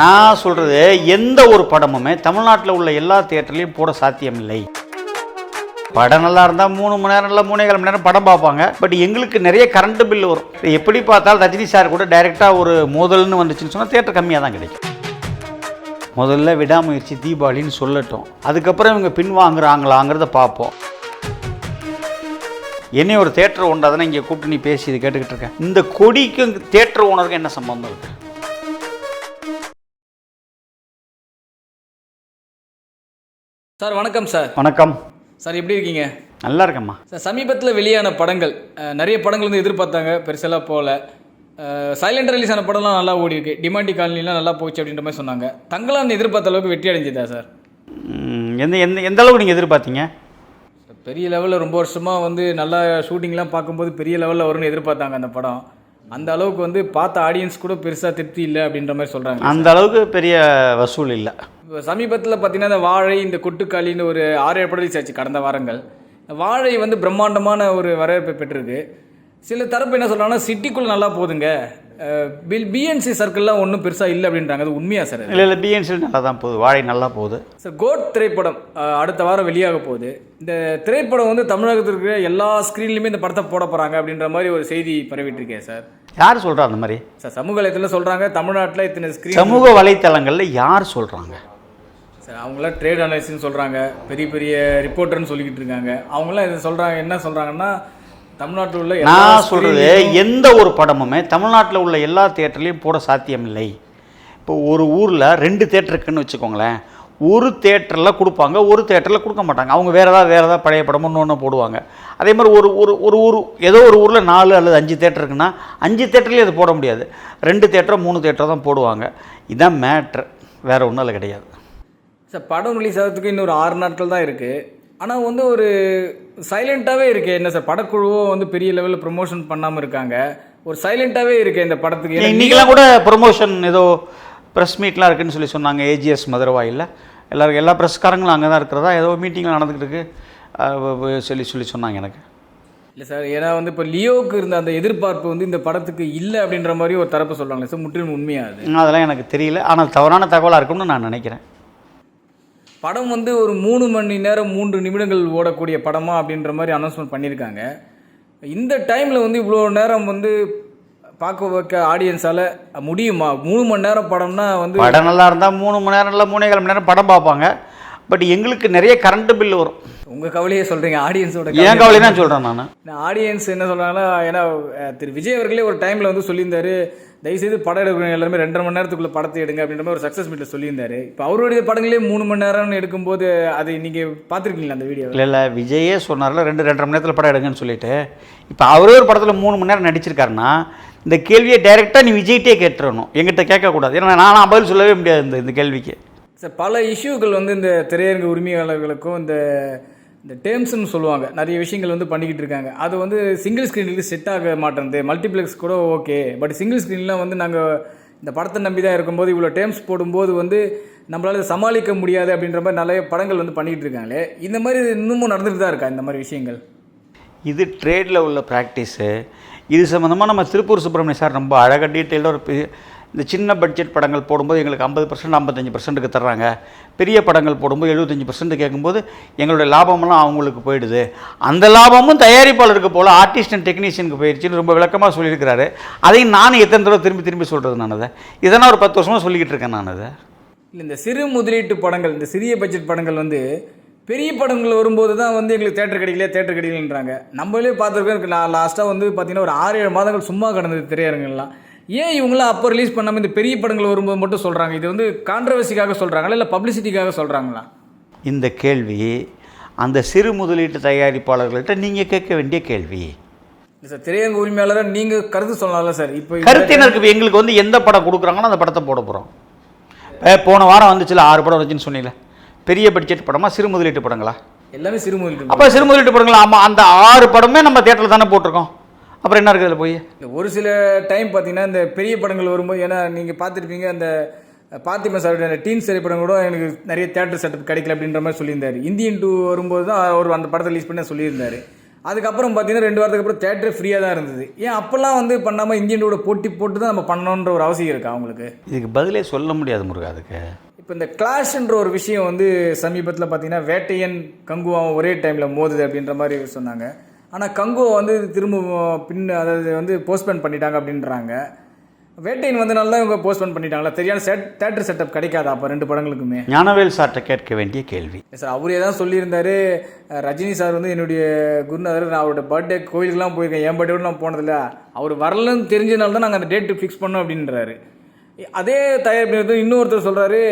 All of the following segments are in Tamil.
நான் சொல்றது எந்த ஒரு படமுமே தமிழ்நாட்டில் உள்ள எல்லா தியேட்டர்லையும் போட சாத்தியம் இல்லை படம் நல்லா இருந்தால் மூணு மணி நேரம் இல்லை மூணே கால் மணி நேரம் படம் பார்ப்பாங்க. பட் எங்களுக்கு நிறைய கரண்ட் பில் வரும். எப்படி பார்த்தாலும் ரஜினி சார் கூட டைரெக்டாக ஒரு மோதல்னு வந்துச்சுன்னு சொன்னால் தியேட்டர் கம்மியாக தான் கிடைக்கும். முதல்ல விடாமுயற்சி தீபாவளின்னு சொல்லட்டும். அதுக்கப்புறம் இவங்க பின்வாங்குறாங்களாங்கிறத பார்ப்போம். என்னை ஒரு தேட்டர் ஒன்றாதானே இங்கே கூப்பிட்டு நீ பேசி இது கேட்டுக்கிட்டு இருக்கேன். இந்த கொடிக்கும் தேட்டர் ஓனருக்கும் என்ன சம்பந்தம் இருக்குது சார் வணக்கம் சார். வணக்கம். சார் எப்படி இருக்கீங்க? நல்லா இருக்கேம்மா. சார் சமீபத்தில் வெளியான படங்கள் நிறைய படங்கள் வந்து எதிர்பார்த்தாங்க பெருசெல்லாம் போகல. சைலண்ட் ரிலீஸ் ஆன படம்லாம் நல்லா ஓடி இருக்கு. டிமாண்டி காலனிலாம் நல்லா போச்சு அப்படின்ற மாதிரி சொன்னாங்க. தங்களான் எதிர்பார்த்த அளவுக்கு வெற்றி அடைஞ்சதா சார்? எந்த எந்த எந்த அளவுக்கு நீங்கள் எதிர்பார்த்தீங்க? பெரிய லெவலில் ரொம்ப வருஷமாக வந்து நல்லா ஷூட்டிங்லாம் பார்க்கும்போது பெரிய லெவலில் வரும்னு எதிர்பார்த்தாங்க அந்த படம். அந்த அளவுக்கு வந்து பார்த்த ஆடியன்ஸ் கூட பெருசாக திருப்தி இல்லை அப்படின்ற மாதிரி சொல்கிறாங்க அந்த அளவுக்கு பெரிய வசூல் இல்லை. இப்போ சமீபத்தில் பார்த்தீங்கன்னா இந்த வாழை இந்த கொட்டுக்காளின்னு ஒரு ஆறு ஏழு படம் ஆச்சு கடந்த வாரங்கள். வாழை வந்து பிரம்மாண்டமான ஒரு வரவேற்பை பெற்றிருக்கு. சில தரப்பு என்ன சொல்கிறாங்கன்னா சிட்டிக்குள்ளே நல்லா போகுதுங்க பில் பிஎன்சி சர்க்கிள்லாம் ஒன்றும் பெருசாக இல்லை அப்படின்றாங்க. அது உண்மையா சார் இல்லை இல்லை பிஎன்சி நல்லா தான் போகுது. வாழை நல்லா போகுது. சார் கோட் திரைப்படம் அடுத்த வாரம் வெளியாக போகுது. இந்த திரைப்படம் வந்து தமிழகத்தில் இருக்கிற எல்லா ஸ்க்ரீன்லையுமே இந்த படத்தை போட போகிறாங்க அப்படின்ற மாதிரி ஒரு செய்தி பரவிட்டு இருக்கேன் சார். யார் சொல்கிறா அந்த மாதிரி? சார் சமூக வலைத்தளத்தில் சொல்கிறாங்க தமிழ்நாட்டில் இத்தனை ஸ்க்ரீன் சமூக வலைத்தளங்களில் யார் சொல்கிறாங்க சார் அவங்களாம் ட்ரேட் அனலிஸ்ட்னு சொல்கிறாங்க பெரிய பெரிய ரிப்போர்ட்டர்னு சொல்லிக்கிட்டு இருக்காங்க. அவங்களாம் இது சொல்கிறாங்க என்ன சொல்கிறாங்கன்னா தமிழ்நாட்டில் உள்ள நான் சொல்கிறது எந்த ஒரு படமுமே தமிழ்நாட்டில் உள்ள எல்லா தேட்டர்லையும் போட சாத்தியமில்லை. இப்போ ஒரு ஊரில் ரெண்டு தேட்டர் இருக்குன்னு வச்சுக்கோங்களேன். ஒரு தேட்டரில் கொடுப்பாங்க ஒரு தேட்டரில் கொடுக்க மாட்டாங்க. அவங்க வேறு ஏதாவது வேறு ஏதாவது பழைய படமும் ஒன்று போடுவாங்க. அதே மாதிரி ஒரு ஒரு ஒரு ஊர் ஏதோ ஒரு ஊரில் நாலு அல்லது அஞ்சு தேட்டர் இருக்குன்னா அஞ்சு தேட்டர்லேயும் அது போட முடியாது. ரெண்டு தேட்டரோ மூணு தேட்டரோ தான் போடுவாங்க. இதுதான் மேட்ரு வேறு ஒன்றும் அதில் கிடையாது. சார் படம் ரிலீஸ் ஆகிறதுக்கு இன்னொரு ஆறு நாட்கள் தான் இருக்குது ஆனால் வந்து ஒரு சைலண்ட்டாகவே இருக்கு. என்ன சார் படக்குழுவும் வந்து பெரிய லெவலில் ப்ரொமோஷன் பண்ணாமல் இருக்காங்க. ஒரு சைலண்ட்டாகவே இருக்கு இந்த படத்துக்கு. ஏன்னா இன்றைக்கெல்லாம் கூட ப்ரொமோஷன் ஏதோ ப்ரெஸ் மீட்லாம் இருக்குன்னு சொல்லி சொன்னாங்க ஏஜிஎஸ் மதுரவாயில் எல்லாரும் எல்லா ப்ரெஸ்காரங்களும் அங்கே தான் இருக்கிறதா? ஏதோ மீட்டிங்லாம் நடந்துக்கிட்டு இருக்கு. சொல்லி சொல்லி சொன்னாங்க எனக்கு. இல்லை சார் ஏன்னா வந்து இப்போ லியோவுக்கு இருந்த அந்த எதிர்பார்ப்பு வந்து இந்த படத்துக்கு இல்லை அப்படின்ற மாதிரி ஒரு தரப்பு சொல்கிறாங்களே சார் முற்றிலும் உண்மையாக அது? அதெல்லாம் எனக்கு தெரியல. ஆனால் தவறான தகவலாக இருக்கும்னு நான் நினைக்கிறேன். படம் வந்து ஒரு மூணு மணி நேரம் மூன்று நிமிடங்கள் ஓடக்கூடிய படமா அப்படின்ற மாதிரி அனௌன்ஸ்மெண்ட் பண்ணியிருக்காங்க. இந்த டைமில் வந்து இவ்வளோ நேரம் வந்து பார்க்க வைக்க ஆடியன்ஸால் முடியுமா? மூணு மணி நேரம் படம்னா வந்து படம் நல்லா இருந்தால் மூணு மணி நேரம் இல்லை மூணே கால் மணி நேரம் படம் பார்ப்பாங்க. பட் எங்களுக்கு நிறைய கரண்ட் பில் வரும். உங்கள் கவலையே சொல்கிறீங்க ஆடியன்ஸோட ஏன் கவலை தான் சொல்கிறேன் நான். ஆடியன்ஸ் என்ன சொல்கிறாங்கன்னா ஏன்னா திரு விஜய் அவர்களே ஒரு டைமில் வந்து சொல்லியிருந்தாரு தயவுசெய்து படம் எடுக்கிறவங்க எல்லாருமே ரெண்டரை மணி நேரத்துக்குள்ள படத்தை எடுங்க அப்படின்ற மாதிரி ஒரு சக்ஸஸ் மீட்டில் சொல்லியிருந்தாரு. இப்போ அவருடைய படங்களே மூணு மணி நேரம்னு எடுக்கும்போது அதை நீங்கள் பார்த்துருக்கீங்களா அந்த வீடியோ இல்லை இல்லை விஜயே சொன்னார்ல ரெண்டு ரெண்டரை மணி நேரத்தில் படம் எடுங்கன்னு சொல்லிட்டு. இப்போ அவரே ஒரு படத்தில் மூணு மணி நேரம் நடிச்சிருக்காருன்னா இந்த கேள்வியை டைரெக்டாக நீ விஜய்கிட்டே கேட்டுறணும். எங்கிட்ட கேட்கக்கூடாது ஏன்னா நான் பதில் சொல்லவே முடியாது இந்த இந்த கேள்விக்கு. சார் பல இஷ்யூக்கள் வந்து இந்த திரையரங்கு உரிமையாளர்களுக்கும் இந்த இந்த டேர்ம்ஸ்னு சொல்லுவாங்க. நிறைய விஷயங்கள் வந்து பண்ணிக்கிட்டு இருக்காங்க. அது வந்து சிங்கிள் ஸ்க்ரீனுக்கு செட் ஆக மாட்டேங்குது மல்டிப்ளெக்ஸ் கூட ஓகே பட் சிங்கிள் ஸ்க்ரீன்லாம் வந்து நாங்கள் இந்த படத்தை நம்பி தான் இருக்கும்போது இவ்வளோ டேர்ம்ஸ் போடும்போது வந்து நம்மளால் சமாளிக்க முடியாது அப்படின்ற மாதிரி நிறைய படங்கள் வந்து பண்ணிக்கிட்டு இருக்காங்களே. இந்த மாதிரி இன்னமும் நடந்துட்டு தான் இருக்கா இந்த மாதிரி விஷயங்கள்? இது ட்ரேடில் உள்ள ப்ராக்டிஸு இது சம்மந்தமாக நம்ம திருப்பூர் சுப்பிரமணிய சார் ரொம்ப அழகாக டீட்டெயிலாக ஒரு இந்த சின்ன பட்ஜெட் படங்கள் போடும்போது எங்களுக்கு ஐம்பது பர்சன்ட் ஐம்பத்தஞ்சு பர்சன்ட்டுக்கு தர்றாங்க. பெரிய படங்கள் போடும்போது எழுபத்தஞ்சு பர்சன்ட் கேட்கும்போது எங்களுடைய லாபமெல்லாம் அவங்களுக்கு போயிடுது. அந்த லாபமும் தயாரிப்பாளருக்கு போல் ஆர்டிஸ்ட் அண்ட் டெக்னீஷியனுக்கு போயிடுச்சுன்னு ரொம்ப விளக்கமாக சொல்லியிருக்கிறாரு. அதையும் நானும் எத்தனை தடவை திரும்பி திரும்பி சொல்கிறது நான் அதை. இதெல்லாம் ஒரு பத்து வருஷமாக சொல்லிக்கிட்டு இருக்கேன் நான் அதை. இல்லை இந்த சிறு முதலீட்டு படங்கள் இந்த சிறிய பட்ஜெட் படங்கள் வந்து பெரிய படங்கள் வரும்போது தான் வந்து எங்களுக்கு தேட்டர் கிடைக்கல தேட்டர் கிடைக்கலன்றாங்க நம்மளே பார்த்துருக்கோம் எனக்கு நான் லாஸ்ட்டாக வந்து பார்த்தீங்கன்னா ஒரு ஆறு ஏழு மாதங்கள் சும்மா கிடந்தது திரையரங்கெல்லாம் ஏன் இவங்களாம் அப்போ ரிலீஸ் பண்ணாமல் இந்த பெரிய படங்கள் வரும்போது மட்டும் சொல்கிறாங்க இது வந்து கான்ட்ரவர்சிக்காக சொல்கிறாங்களா இல்லை பப்ளிசிட்டிக்காக சொல்கிறாங்களா இந்த கேள்வி அந்த சிறு முதலீட்டு தயாரிப்பாளர்கள்ட்ட நீங்கள் கேட்க வேண்டிய கேள்வி. சார் திரையரங்கு உரிமையாளராக நீங்கள் கருத்து சொல்லலாம்ல சார் இப்போ கருத்தினருக்கு எங்களுக்கு வந்து எந்த படம் கொடுக்குறாங்களோ அந்த படத்தை போட போகிறோம் போன வாரம் வந்துச்சுல ஆறு படம் வந்துச்சுன்னு சொன்னீங்களே பெரிய பட்ஜெட் படமா சிறு முதலீட்டு படங்களா? எல்லாமே சிறு முதலீட்டு அப்போ சிறு முதலீட்டு படங்களா? ஆமாம் அந்த ஆறு படமே நம்ம தேட்டரில் தானே போட்டிருக்கோம். அப்புறம் என்ன இருக்குது அதில் போய்? இல்ல, ஒரு சில டைம் பார்த்தீங்கன்னா இந்த பெரிய படங்கள் வரும்போது ஏன்னா நீங்கள் பார்த்துருப்பீங்க அந்த பார்த்திபன் சாருடைய அந்த டீன்ஸ் திரைப்படம் கூட எனக்கு நிறைய தேட்டர் செட்டப் கிடைக்கல அப்படின்ற மாதிரி சொல்லியிருந்தாரு. இந்தியன் டூ வரும்போது தான் அவர் அந்த படத்தை ரிலீஸ் பண்ணி சொல்லியிருந்தாரு. அதுக்கப்புறம் பார்த்தீங்கன்னா ரெண்டு வாரத்துக்கு அப்புறம் தேட்டர் ஃப்ரீயாக தான் இருந்தது. ஏன் அப்போல்லாம் வந்து பண்ணாமல் இந்தியனோட போட்டி போட்டு தான் நம்ம பண்ணணுன்ற ஒரு அவசியம் இருக்கா அவங்களுக்கு? இதுக்கு பதிலே சொல்ல முடியாது முருகா அதுக்கு. இப்போ இந்த கிளாஷ்ன்ற ஒரு விஷயம் வந்து சமீபத்தில் பார்த்தீங்கன்னா வேட்டையன் கங்குவாவும் ஒரே டைமில் மோதுது அப்படின்ற மாதிரி சொன்னாங்க. ஆனால் கங்குவா வந்து திரும்ப பின் அதாவது வந்து போஸ்ட்போன் பண்ணிட்டாங்க அப்படின்றாங்க. வேட்டையன் வந்தனால தான் இவங்க போஸ்ட்போன் பண்ணிட்டாங்களா? தெரியாத செட் தேட்டர் செட்டப் கிடைக்காதா அப்போ ரெண்டு படங்களுக்குமே? ஞானவேல் சார்கிட்ட கேட்க வேண்டிய கேள்வி. சார் அவரே தான் சொல்லியிருந்தாரு. ரஜினி சார் வந்து என்னுடைய குருநாதர் நான் அவரோட பர்த்டே கோயிலுக்குலாம் போயிருக்கேன். என் பர்த்டே நான் போனதில்ல. அவர் வரலன்னு தெரிஞ்சனால தான் நாங்கள் அந்த டேட்டு ஃபிக்ஸ் பண்ணோம் அப்படின்றாரு. அதே தயாரிப்பு இன்னொருத்தர் சொல்கிறாரு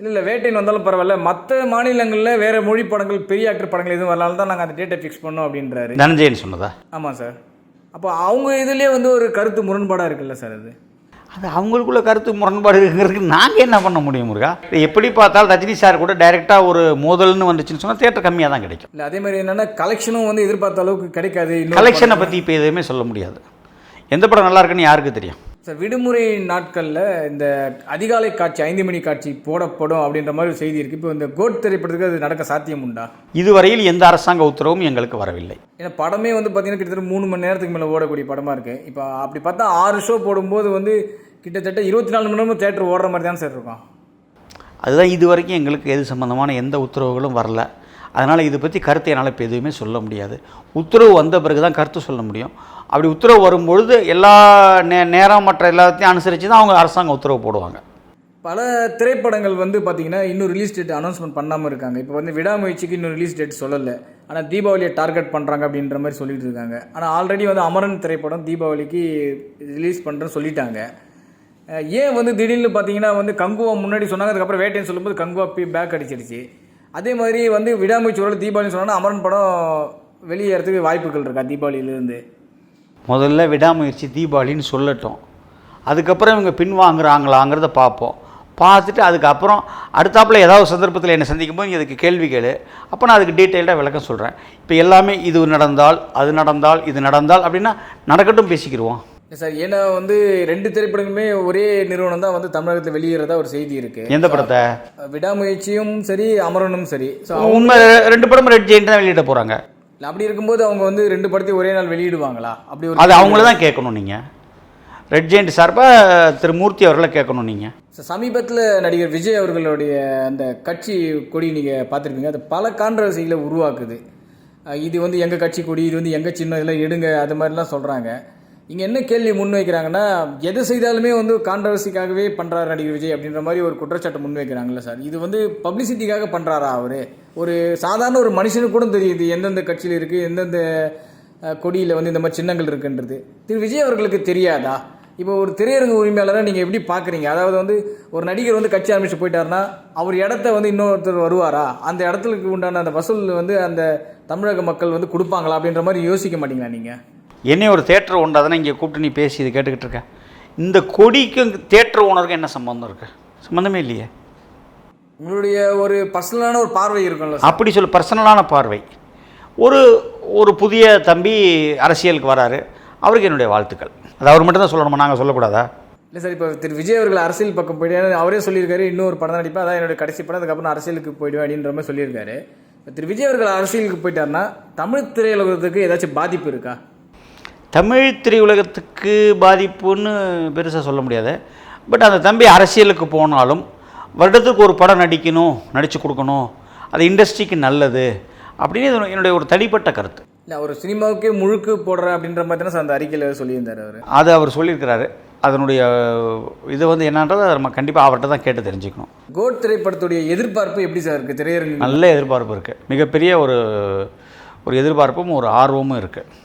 இல்லை இல்லை வேட்டைன் வந்தாலும் பரவாயில்ல. மற்ற மாநிலங்களில் வேறு மொழி படங்கள் பெரிய ஆக்டர் படங்கள் எதுவும் வரலால தான் நாங்கள் அந்த டேட்டை ஃபிக்ஸ் பண்ணோம் அப்படின்றாரு. தனஞ்சயன் சொன்னதா? ஆமாம் சார் அப்போ அவங்க இதுலேயே வந்து ஒரு கருத்து முரண்பாடாக இருக்குல்ல சார் அது? அது அவங்களுக்குள்ள கருத்து முரண்பாடு இருக்கிறதுக்கு நாங்கள் என்ன பண்ண முடியும் முருகா? எப்படி பார்த்தாலும் ரஜினி சார் கூட டைரெக்டாக ஒரு மோதல்னு வந்துச்சுன்னு சொன்னால் தேட்டர் கம்மியாக தான் கிடைக்கும். இல்லை அதே மாதிரி என்னென்னா கலெக்ஷனும் வந்து எதிர்பார்த்த அளவுக்கு கிடைக்காது. கலெக்ஷனை பற்றி இப்போ எதுவுமே சொல்ல முடியாது. எந்த படம் நல்லா இருக்குன்னு யாருக்கு தெரியும்? சார் விடுமுறை நாட்களில் இந்த அதிகாலை காட்சி ஐந்து மணி காட்சி போடப்படும் அப்படின்ற மாதிரி ஒரு செய்தி இருக்குது இப்போ இந்த கோட் திரைப்படத்துக்கு அது நடக்க சாத்தியம் உண்டா? இதுவரையில் எந்த அரசாங்க உத்தரவும் எங்களுக்கு வரவில்லை. ஏன்னா படமே வந்து பார்த்தீங்கன்னா கிட்டத்தட்ட மூணு மணி நேரத்துக்கு மேலே ஓடக்கூடிய படமாக இருக்குது இப்போ அப்படி பார்த்தா ஆறு ஷோ போடும்போது வந்து கிட்டத்தட்ட இருபத்தி நாலு மணி நேரமும் தேட்டர் ஓடுற மாதிரி தான் சார் இருக்கும்? அதுதான் இது வரைக்கும் எங்களுக்கு எது சம்மந்தமான எந்த உத்தரவுகளும் வரல. அதனால் இதை பற்றி கருத்தை என்னால் இப்போ எதுவுமே சொல்ல முடியாது. உத்தரவு வந்த பிறகு தான் கருத்து சொல்ல முடியும். அப்படி உத்தரவு வரும்பொழுது எல்லா நே நேரம் மற்ற எல்லாத்தையும் அனுசரித்து தான் அவங்க அரசாங்கம் உத்தரவு போடுவாங்க. பல திரைப்படங்கள் வந்து பார்த்தீங்கன்னா இன்னும் ரிலீஸ் டேட் அனௌன்ஸ்மெண்ட் பண்ணாமல் இருக்காங்க. இப்போ வந்து விடாமுயற்சிக்கு இன்னும் ரிலீஸ் டேட் சொல்லலை. ஆனால் தீபாவளியை டார்கெட் பண்ணுறாங்க அப்படின்ற மாதிரி சொல்லிட்டு இருக்காங்க. ஆனால் ஆல்ரெடி வந்து அமரன் திரைப்படம் தீபாவளிக்கு ரிலீஸ் பண்ணுறேன்னு சொல்லிட்டாங்க. ஏன் வந்து திடீர்னு பார்த்தீங்கன்னா வந்து கங்குவா முன்னாடி சொன்னாங்க. அதுக்கப்புறம் வேட்டைன்னு சொல்லும்போது கங்குவா பேக் அடிச்சிருச்சு. அதே மாதிரி வந்து விடாமுயற்சி ஒரு தீபாவளி சொன்னோன்னா அமரன் படம் வெளியேறதுக்கு வாய்ப்புகள் இருக்கா தீபாவளியிலேருந்து? முதல்ல விடாமுயற்சி தீபாவளின்னு சொல்லட்டும். அதுக்கப்புறம் இவங்க பின்வாங்குறாங்களாங்கிறத பார்ப்போம். பார்த்துட்டு அதுக்கப்புறம் அடுத்தாப்புல ஏதாவது சந்தர்ப்பத்தில் என்னை சந்திக்கும் போது அதுக்கு கேள்வி கேளு. அப்போ நான் அதுக்கு டீட்டெயில்டாக விளக்கம் சொல்கிறேன் இப்போ எல்லாமே இது நடந்தால் அது நடந்தால் இது நடந்தால் அப்படின்னா நடக்கட்டும் பேசிக்கிடுவோம் சார் ஏன்னா வந்து ரெண்டு திரைப்படங்களுமே ஒரே நிறுவனம் தான் வந்து தமிழகத்தில் வெளியேறதா ஒரு செய்தி இருக்குது எந்த படத்தை? விடாமுயற்சியும் சரி அமரனும் சரி. உண்மை ரெண்டு படமும் ரெட் ஜெயிண்ட் தான் வெளியிட போகிறாங்க அப்படி இருக்கும்போது அவங்க வந்து ரெண்டு படத்தையும் ஒரே நாள் வெளியிடுவாங்களா? அப்படி ஒரு அது அவங்கள தான் கேட்கணும் நீங்கள் ரெட் ஜெயிண்ட் சார்பாக திரு மூர்த்தி அவர்களை கேட்கணும் நீங்கள் சமீபத்தில் நடிகர் விஜய் அவர்களுடைய அந்த கட்சி கொடி நீங்கள் பார்த்துருப்பீங்க. அது பல கான்ட்ரவர்சிகளை உருவாக்குது. இது வந்து எங்கள் கட்சி கொடி இது வந்து எங்கள் சின்னம் இதெல்லாம் எடுங்க அது மாதிரிலாம் சொல்கிறாங்க இங்கே என்ன கேள்வி முன்வைக்கிறாங்கன்னா எது செய்தாலுமே வந்து கான்ட்ரவர்சிக்காகவே பண்ணுறாரு நடிகர் விஜய் அப்படின்ற மாதிரி ஒரு குற்றச்சாட்டு முன்வைக்கிறாங்கல்ல சார். இது வந்து பப்ளிசிட்டிக்காக பண்ணுறாரா அவர்? ஒரு சாதாரண ஒரு மனுஷனுக்கு கூட தெரியுது எந்தெந்த கட்சியில் இருக்குது எந்தெந்த கொடியில் வந்து இந்த மாதிரி சின்னங்கள் இருக்குன்றது. திரு. விஜய் அவர்களுக்கு தெரியாதா? இப்போ ஒரு திரையரங்கு உரிமையாளராக நீங்கள் எப்படி பார்க்குறீங்க அதாவது வந்து ஒரு நடிகர் வந்து கட்சி ஆரம்பிச்சு போயிட்டாருன்னா அவர் இடத்த வந்து இன்னொருத்தர் வருவாரா? அந்த இடத்துக்கு உண்டான அந்த வசூல் வந்து அந்த தமிழக மக்கள் வந்து கொடுப்பாங்களா அப்படின்ற மாதிரி யோசிக்க மாட்டீங்களா நீங்கள் என்னைய ஒரு தேட்டர் ஒன்றா தானே இங்கே கூப்பிட்டு நீ பேசி இது கேட்டுக்கிட்டு இருக்க. இந்த கொடிக்கும் தேட்டர் ஓனருக்கும் என்ன சம்பந்தம் இருக்கு? சம்மந்தமே இல்லையே. உங்களுடைய ஒரு பர்சனலான ஒரு பார்வை இருக்கும்ல அப்படி சொல்ல பர்சனலான பார்வை. ஒரு ஒரு புதிய தம்பி அரசியலுக்கு வராரு. அவருக்கு என்னுடைய வாழ்த்துக்கள். அது அவர் மட்டும் தான் சொல்லணுமா? நாங்கள் சொல்லக்கூடாதா? இல்லை சார் இப்போ திரு விஜய் அவர்கள் அரசியல் பக்கம் போயிட்டு அவரே சொல்லியிருக்காரு இன்னொரு படம் தான் நடிப்பேன் அதான் என்னோட கடைசி படம் அதுக்கப்புறம் அரசியலுக்கு போயிடுவேன் அப்படின்ற மாதிரி சொல்லியிருக்காரு. திரு விஜய் அவர்கள் அரசியலுக்கு போயிட்டாருன்னா தமிழ் திரையுலகத்துக்கு ஏதாச்சும் பாதிப்பு இருக்கா? தமிழ் திரையுலகத்துக்கு பாதிப்புன்னு பெருசாக சொல்ல முடியாது. பட் அந்த தம்பி அரசியலுக்கு போனாலும் வருடத்துக்கு ஒரு படம் நடிக்கணும் நடித்து கொடுக்கணும் அது இண்டஸ்ட்ரிக்கு நல்லது அப்படின்னு என்னுடைய ஒரு தனிப்பட்ட கருத்து. இல்லை அவர் சினிமாவுக்கே முழுக்கு போடுறேன் அப்படின்ற மாதிரி தானே சார் அந்த அறிக்கையில் சொல்லியிருந்தார் அவர். அது அவர் சொல்லியிருக்கிறாரு. அதனுடைய இது வந்து என்னன்றதை நம்ம கண்டிப்பாக அவர்கிட்ட தான் கேட்டு தெரிஞ்சுக்கணும். கோட் திரைப்படத்துடைய எதிர்பார்ப்பு எப்படி சார் இருக்குது திரையரங்கு நல்ல எதிர்பார்ப்பு இருக்குது மிகப்பெரிய ஒரு ஒரு எதிர்பார்ப்பும் ஒரு ஆர்வமும் இருக்குது